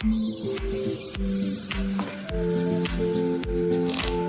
Thank you.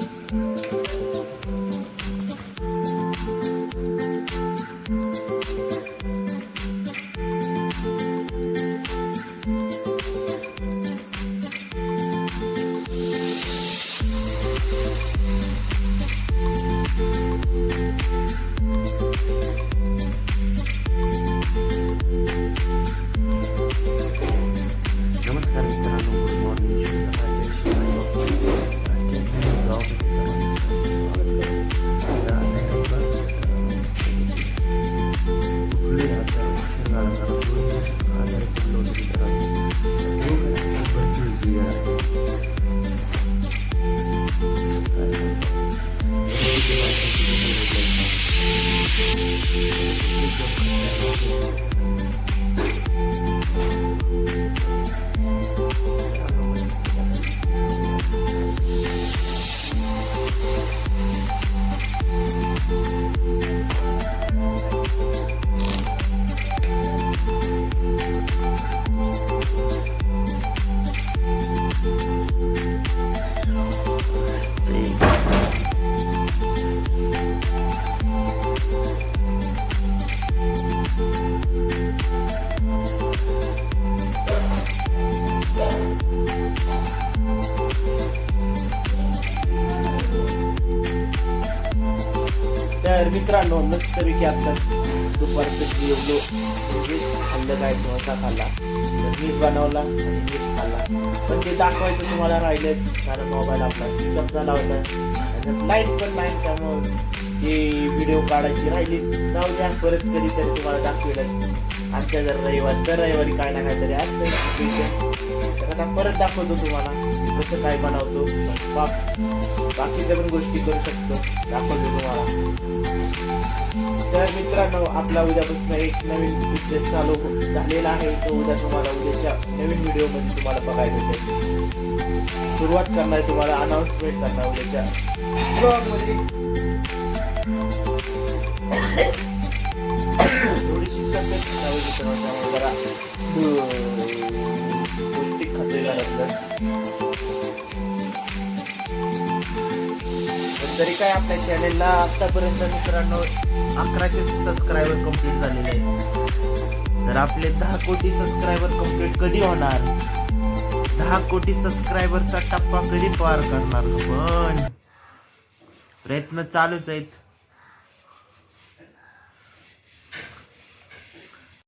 तर मित्रांनो मस्तपैकी आता दुपारचं जेवलो. म्हणजे खाल्लं काय डोसा खाल्ला. तर मीच बनवला आणि मीच खाल्ला. पण ते दाखवायचं तुम्हाला राहिलंच कारण मोबाईल आपला स्विचअप झाला होता. त्याच्यात लाइट पण नाही त्यामुळं ते व्हिडिओ काढायची राहिली जाऊ द्या परत कधीतरी तुम्हाला दाखवेलच. आजच्या जर रविवार तर रविवारी काय ना काहीतरी असतं तर आता परत दाखवतो तुम्हाला कसं काय बनवतो. बाकीच्या पण गोष्टी करू शकतो. दाखवतो तुम्हाला. तर मित्रांनो आपला उद्यापासून एक नवीन बिझनेस चालू झालेला आहे. तो उद्या तुम्हाला उद्याच्या नवीन व्हिडिओमध्ये तुम्हाला बघायला भेटेल. सुरुवात करणार तुम्हाला अनाउन्समेंट करणार उद्याच्या. ब्लॉगमध्ये थोडीशी त्यामुळे जरा पौष्टिक तरी काय आपल्या चॅनेलला आतापर्यंत मित्रांनो अकराशे सबस्क्रायबर कंप्लीट झालेले आहेत. तर आपले दहा कोटी सबस्क्रायबर कंप्लीट कधी होणार? दहा कोटी सबस्क्रायबरचा टप्पा कधी पार करणार? पण प्रयत्न चालूच आहेत.